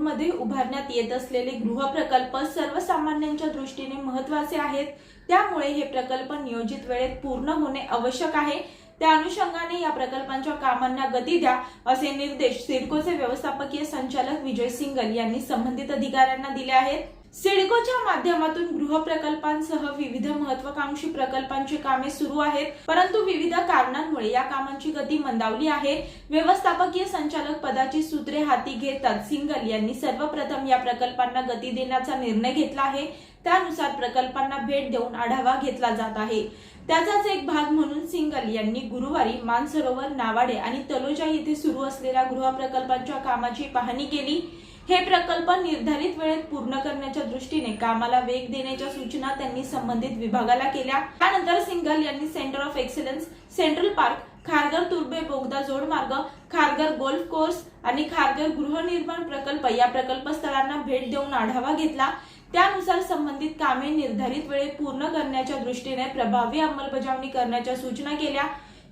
मध्ये उभारण्यात येत असलेले गृहप्रकल्प सर्वसामान्यांच्या दृष्टीने महत्त्वाचे आहेत. त्यामुळे हे प्रकल्प नियोजित वेळेत पूर्ण होणे आवश्यक आहे. त्या अनुषंगाने या प्रकल्पांच्या कामांना गती द्या असे निर्देश सिडकोचे व्यवस्थापकीय संचालक विजय सिंगल यांनी संबंधित अधिकाऱ्यांना दिले आहेत. सिडकोच्या माध्यमातून गृहप्रकल्पांसह विविध महत्वाकांक्षी प्रकल्पांची कामे सुरू आहेत. परंतु विविध कारणांमुळे या कामांची गती मंदावली आहे. व्यवस्थापकीय संचालक पदाची सूत्रे हाती घेतात. सिंगल यांनी सर्वप्रथम या प्रकल्पांना गती देण्याचा निर्णय घेतला आहे. त्यानुसार प्रकल्पांना भेट देऊन आढावा घेतला जात आहे. त्याचाच एक भाग म्हणून सिंगल यांनी गुरुवारी मानसरोवर नावाडे आणि तलोजा येथे सुरू असलेल्या गृहप्रकल्पांच्या कामाची पाहणी केली. हे प्रकल्प निर्धारित वेळेत पूर्ण करण्याच्या दृष्टीने कामाला वेग देण्याच्या सूचना त्यांनी संबंधित विभागाला केल्या. त्यानंतर सिंगल यांनी centre of excellence central park Kharghar तुर्बे बोगदा जोड मार्ग खारघर गोल्फ कोर्स आणि खारघर गृहनिर्माण प्रकल्प या प्रकल्प स्थळांना भेट देऊन आढावा घेतला. त्यानुसार संबंधित कामे निर्धारित वेळेत पूर्ण करण्याच्या दृष्टीने प्रभावी अंमलबजावणी करण्याच्या सूचना केल्या.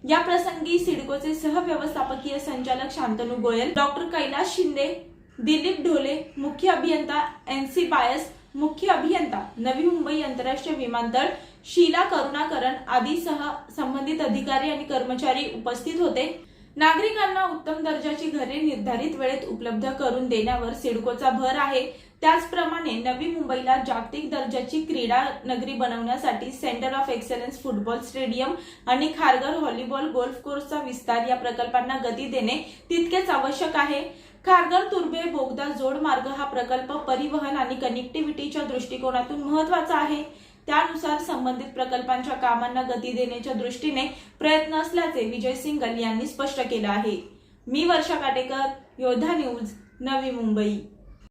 या प्रसंगी सिडकोचे सहव्यवस्थापकीय संचालक शांतनू गोयल डॉक्टर कैलास शिंदे दिलीप ढोले मुख्य अभियंता एन सी बायस मुख्य अभियंता नवी मुंबई आंतरराष्ट्रीय विमानतळ शीला करुणाकरण आदीसह संबंधित अधिकारी आणि कर्मचारी उपस्थित होते. नागरिकांना उत्तम दर्जाची घरे निर्धारित वेळेत उपलब्ध करून देण्यावर सिडकोचा भर आहे. त्याचप्रमाणे नवी मुंबईला जागतिक दर्जाची क्रीडा नगरी बनवण्यासाठी centre of excellence football stadium आणि खारघर व्हॉलीबॉल गोल्फ कोर्सचा विस्तार या प्रकल्पांना गती देणे तितकेच आवश्यक आहे. खारघर तुर्भे बोगदा जोड मार्ग हा प्रकल्प परिवहन आणि कनेक्टिव्हिटीच्या दृष्टिकोनातून महत्त्वाचा आहे. त्यानुसार संबंधित प्रकल्पांच्या कामांना गती देण्याच्या दृष्टीने प्रयत्न असल्याचे विजय सिंगल यांनी स्पष्ट केलं आहे. मी वर्षा काटेकर योद्धा न्यूज नवी मुंबई.